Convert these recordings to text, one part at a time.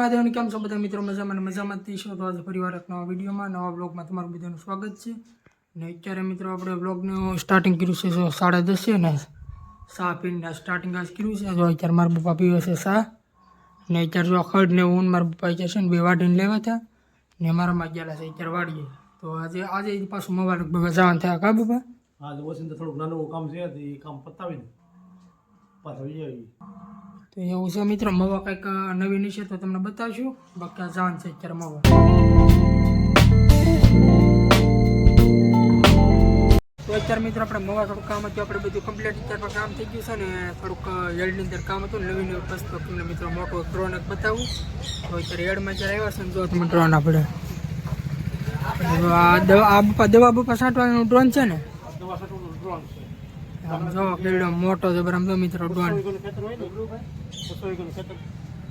મહાદેવની કેમ છો બધા મિત્રો? મજામાં અને મજામાં જ તો આજે ફરીવાર એક નવા વિડીયોમાં, નવા બ્લોગમાં તમારું બધાનું સ્વાગત છે. અને અત્યારે મિત્રો આપણે બ્લોગનું સ્ટાર્ટિંગ કર્યું છે સાડા દસ ને સા પીને સ્ટાર્ટિંગ આજ કર્યું છે. જો અત્યારે મારા પપ્પા પીવે છે સા ને અત્યારે જો ખડ ને ઊન મારા પપ્પા અત્યારે છે ને બે વાટીને લેવા હતા. ને મારામાં ગયેલા છે, અત્યારે વાડીએ. તો આજે આજે પાછું મોબાઈલ જવાનું થયા. કા પપ્પા? હા, તો થોડુંક નાનું કામ છે એ કામ પતાવીને પાછા આવી તો એવું છે મિત્રો મવા કંઈક નવી નીચે તો તમને બતાવશું. બાકી આ જાન છે અત્યારે મવા. તો અત્યારે મિત્રો આપણે મવા થોડુંક કામ હતું આપણે બધું કમ્પ્લીટ અત્યારે કામ થઈ ગયું છે ને થોડુંક યળની અંદર કામ હતું નવી નવી વસ્તુ તમને મિત્રો મોટો ડ્રોન બતાવું. તો અત્યારે યળમાં જ્યારે આવ્યા છે ને જો તમે ડ્રોન આપણે આ બપા દવા બપા છાંટવાનું ડ્રોન છે ને? આમ જો કેવડો મોટો જબર જો મિત્રો ડ્રોન બસો વીઘાનું ખેતર.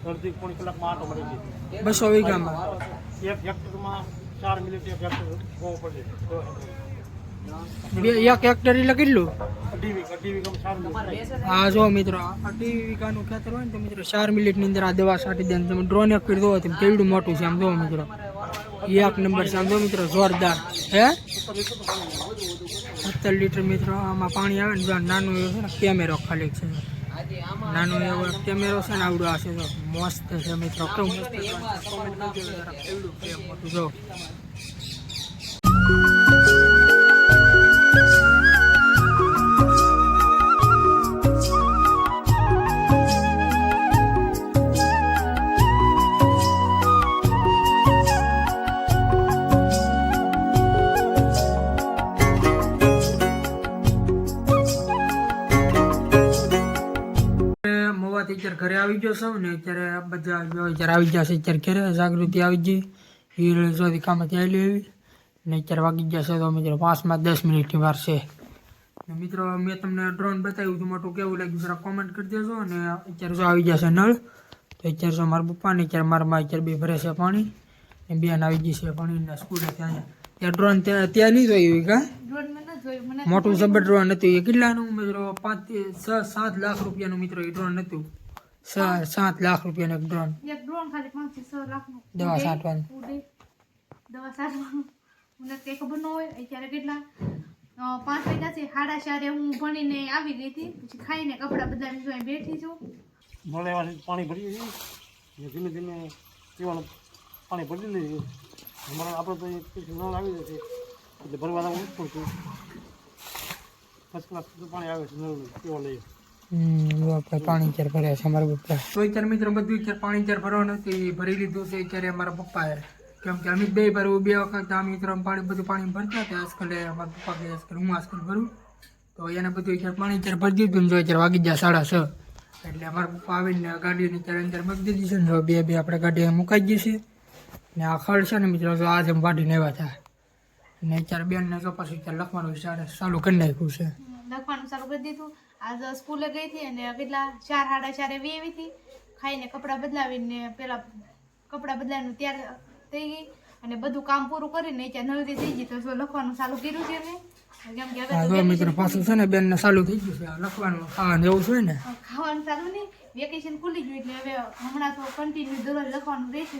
અડધી પોણી કલાકમાં આટો મળી જાય બસો વીઘામાં? એક હેક્ટરમાં ચાર મિનિટ એક હેક્ટર હોવું પડે. એક હેક્ટર એટલે કેટલું? અઢી વીઘા અઢી વીઘામાં હા જો મિત્રો આ અઢી વીઘાનું ખેતર હોય ને તો મિત્રો ચાર મિનિટની અંદર આ દવા છાંટી દે ને તમે ડ્રોન એક કરી દો તમે કેવડું મોટું છે આમ જો મિત્રો. એક નંબર છે આમ જો મિત્રો જોરદાર. હે? સત્તર લીટર મિત્રો આમાં પાણી આવે ને નાનું એવું છે ને કેમેરો ખાલી છે. નાનું એવો કેમેરો છે ને આવડો આ છે મસ્ત છે મિત્રો. કેવું મસ્ત જો. મવાથી અત્યારે ઘરે આવી ગયો છું ને અત્યારે બધા અત્યારે આવી ગયા છે, અત્યારે ઘરે જાગૃતિ આવી ગઈ. હીર જોથી કામથી આવેલી એવી. ને અત્યારે વાગી ગયા છે તો મિત્રો પાંચમાં દસ મિનિટની વાર છે. મિત્રો, મેં તમને ડ્રોન બતાવ્યું હતું, મોટું કેવું લાગ્યું જરા કોમેન્ટ કરી દેજો. અને અત્યારે જો આવી ગયા છે નળ, તો અત્યારે જો મારા પપ્પા ને અત્યારે મારા માં અત્યારે બે ભરે છે પાણી. ને બેન આવી ગઈ છે પાણી ને સ્કૂલે ત્યાં. ત્યાં ડ્રોન ત્યાં ત્યાં નહીં જોયું કા? મોટું જબર ડ્રોન હતું. એ કેટલાનું મિત્રો પાંચ છ સાત લાખ રૂપિયાનું મિત્રો એ ડ્રોન હતું. છ સાત લાખ રૂપિયાનું એક ડ્રોન. એક ડ્રોન ખાલી પાંચ છ લાખનું દવા સાટવાનું. દવા સાટવાનું. મને તે ખબર ન હોય. અત્યારે કેટલા? પાંચ વાગ્યા છે. સાડા ચારે હું ભણીને આવી ગઈ હતી. પછી ખાઈને કપડાં બધા બીજું અહીં બેઠી છું. મળે પાણી ભરી ગયું ધીમે ધીમે પીવાનું પાણી ભરી અમારે આપણે તો નળ આવી જશે એટલે ભરવા લાવવું પણ પડતું ફર્સ્ટ ક્લાસ પાણી આવે છે લઈએ? પાણી ભર્યા છે અમારા પપ્પા તો અત્યારે મિત્રો બધું અત્યારે પાણી અત્યારે ભરવાનું હતું એ ભરી લીધું છે અત્યારે અમારા પપ્પાએ કેમ કે અમે બે ભરવું બે વખત આ મિત્રો પાણી બધું પાણી ભરતા હતા. આજકાલ અમારા પપ્પા કે આજકાલ હું આજકાલ ભરું. તો એને બધું અત્યારે પાણી અત્યારે ભરી દીધું ને જો અત્યારે વાગી ગયા સાડા છ. એટલે અમારા પપ્પા આવીને ગાડીની અત્યારે અંદર મૂકી દીધી છે ને જો બે બે આપણે ગાડી મુકાઈ ગઈ છે. ને આ ખડ છે ને મિત્રો જો આજે વાઢીને આવ્યા હતા. ને અત્યારે બેનને તો પછી અત્યારે લખવાનું વિચારે ચાલુ કરી નાખ્યું છે. લખવાનું ચાલુ કરી દીધું. આજ સ્કૂલે ગઈ હતી અને કેટલા ચાર સાડા ચારે વી આવી હતી. ખાઈને કપડાં બદલાવીને પેલા કપડાં બદલાવીને ત્યારે થઈ ગઈ અને બધું કામ પૂરું કરીને ત્યાં નળથી થઈ ગઈ તો લખવાનું ચાલુ કર્યું છે મેં હા તો મિત્રો પાછું છે ને બેનને ચાલુ થઈ ગયું છે. લખવાનું ખાવાનું એવું છે ને? ખાવાનું ચાલુ નહીં. વેકેશન ખુલી ગયું એટલે હવે હમણાં તો કન્ટિન્યુ દરરોજ લખવાનું રહેશે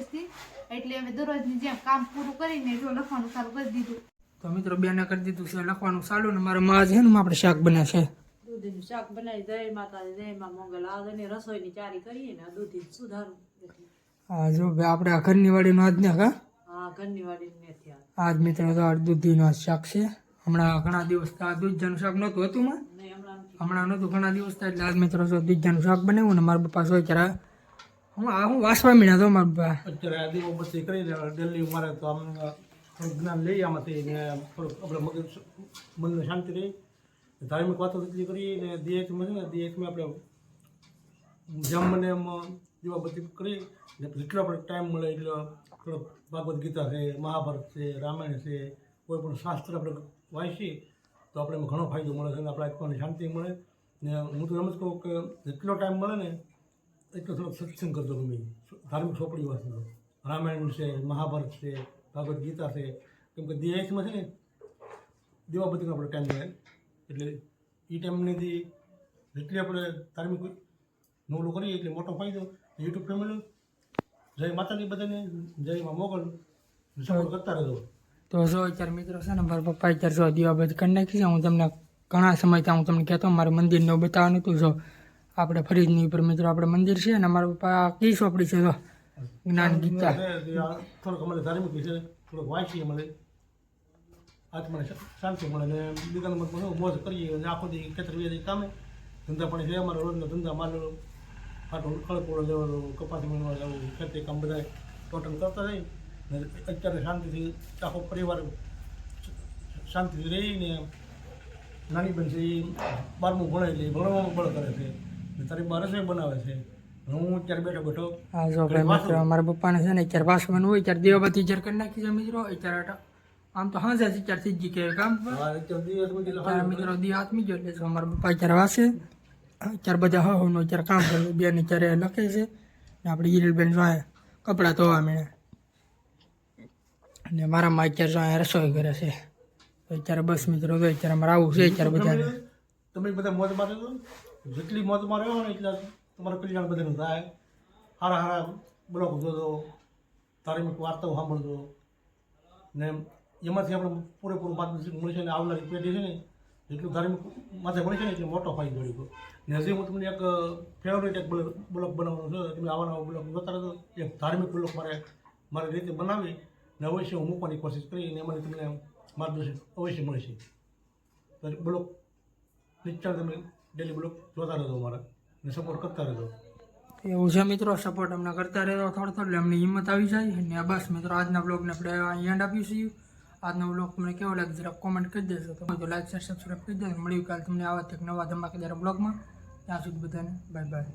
એટલે હવે દરરોજની જેમ કામ પૂરું કરીને જો લખવાનું ચાલુ કરી દીધું. તો મિત્રો બેને કરી દીધું છે લખવાનું ચાલુ ને મારા માં છે ને આપણે શાક બને છે. દૂધીનું શાક બનાવી જય માતાજી જય માં મંગલ આગળની રસોઈની ચારી કરીએ ને આ દૂધી સુધારું. હા જો ભાઈ આપણે આ ઘરની વાડીનું આજ ને કા? હા ઘરની વાડી નથી આજ મિત્રો તો આ દૂધીનું શાક છે. હમણાં ઘણા દિવસ આ દૂધજાનું શાક નહોતું હતું માં? હમણાં નહોતું, ઘણા દિવસ થાય એટલે આજ થોડો જો દૂધજાનું શાક બનાવ્યું ને મારા પપ્પા સોય ત્યારે હું આ હું વાસવા મીણા તો મારા પપ્પા. અત્યારે આ દીવો કરી ડેલી મારે તો આમ થોડુંક જ્ઞાન લઈએ આમાંથી ને થોડુંક આપણે મગજ મનને શાંતિ રહી. ધાર્મિક વાતો એટલી કરી ને દિયેતમાં છે ને દિયેતમાં આપણે જમને મને એમ દીવા બધી કરી ને જેટલો આપણે ટાઈમ મળે એટલો થોડો ભાગવદ્ ગીતા છે, મહાભારત છે, રામાયણ છે, કોઈ પણ શાસ્ત્ર આપણે વાંચીએ તો આપણે ઘણો ફાયદો મળે છે અને આપણા આત્માને શાંતિ મળે. ને હું તો એમ કહું કે જેટલો ટાઈમ મળે ને એટલો થોડોક સત્સંગ કરતો ગમે ધાર્મિક ચોપડી વાંચતો રામાયણ છે, મહાભારત છે, ભાગવત ગીતા છે. કેમ કે દેહમાં છે ને દેવાબતીનો આપણે ટાઈમ મળે. એટલે એ ટાઈમની જેટલી આપણે ધાર્મિક નોલું કરીએ એટલે મોટો ફાયદો. યુટ્યુબ ફેમિલી જય માતાની બધાને, જય માં મોગલ. સપોર્ટ કરતા રહેજો. તો જો અત્યારે મિત્રો છે ને, મારા પપ્પા અત્યારે જો દીવા બધી કરી નાખી છે. હું તમને ઘણા સમયથી હું તમને કહેતો મારું મંદિરને બતાવવાનું હતું. જો આપણે ફરીજની ઉપર મિત્રો આપણે મંદિર છે અને મારા પપ્પા કઈ સોપડી છે જો? જ્ઞાન ગીતા. થોડોક અમારે ધાર્મિક વિશે થોડોક વાંચીએ મળે. આત્માને શાંતિ મળે ને બીજા મોજ કરીએ અને આખો દી ખેતર કામે. ધંધા પણ છે અમારા રોજનો ધંધા, માલ ફાટો ખળપોળો લેવાનો, કપાસ વીણવા જવું, ખેતી કામ બધા ટોટલ કરતા જાય. ને અત્યારે શાંતિથી આખો પરિવાર શાંતિથી રહીને નાની બેન છે એ બારમું ભણે એટલે ભણવામાં બળ કરે છે ને તારી બા રસોઈ બનાવે છે. હું અત્યારે બેઠો બેઠો હા જો ભાઈ મિત્રો મારા પપ્પાને છે ને અત્યારે બનવું હોય ત્યારે દીવાબત્તી જ્યારે કરી નાખી છે મિત્રો. અત્યારે આમ તો હા જાય અત્યારે થઈ કે કામ. મિત્રો દી હાથમી ગયો એટલે જો મારા પપ્પા અત્યારે વાસે. અત્યારે બધા હા હું અત્યારે કામ કરે બેન અત્યારે લખે છે. ને આપણે હિરલબેન બેન અહીંયા કપડાં ધોવા મળે અને મારામાં અત્યારે જો અહીંયા રસોઈ કરે છે. અત્યારે બસ મિત્રો તો અત્યારે અમારે આવું છે અત્યારે બધાને. તમે બધા મોજ મારે છો જેટલી મોજ મારે હોય ને એટલા તમારું કલ્યાણ બધાનું થાય. સારા સારા બ્લોક જોજો. ધાર્મિક વાર્તાઓ સાંભળજો. ને એમાંથી આપણે પૂરેપૂરું માર્ગદર્શન છે ને આવનારી પેઢી છે ને જેટલું ધાર્મિક માથે મળશે ને એટલો મોટો ફાયદો મળ્યો ને હજી હું તમને એક ફેવરેટ એક બ્લોક બનાવવાનો છું. તમે આવા નવા બ્લોક જોતા રહેજો. એક ધાર્મિક બ્લોક મારે મારી રીતે બનાવી ને અવશ્ય હું મૂકવાની કોશિશ કરીને એમાં તમને માર્ગદર્શન અવશ્ય મળશે તો બ્લોગ નિશ્ચળ તમે ડેલી બ્લોક જોતા રહેજો મારા ને સપોર્ટ કરતા રહેજો એવું છે મિત્રો સપોર્ટ અમને કરતા રહેજો થોડો થોડો અમને હિંમત આવી જાય અને બસ મિત્રો આજના બ્લોગને આપણે એન્ડ આપ્યું છીએ આજનો બ્લોગ તમને કેવો લાગે જરા કોમેન્ટ કરી દેજો તમે તો લાઈક શેર સબસ્ક્રાઈબ કરી દેજો મળ્યું કાલ તમને આવા એક નવા ધમાકેદાર બ્લોગમાં ત્યાં સુધી બધાને બાય બાય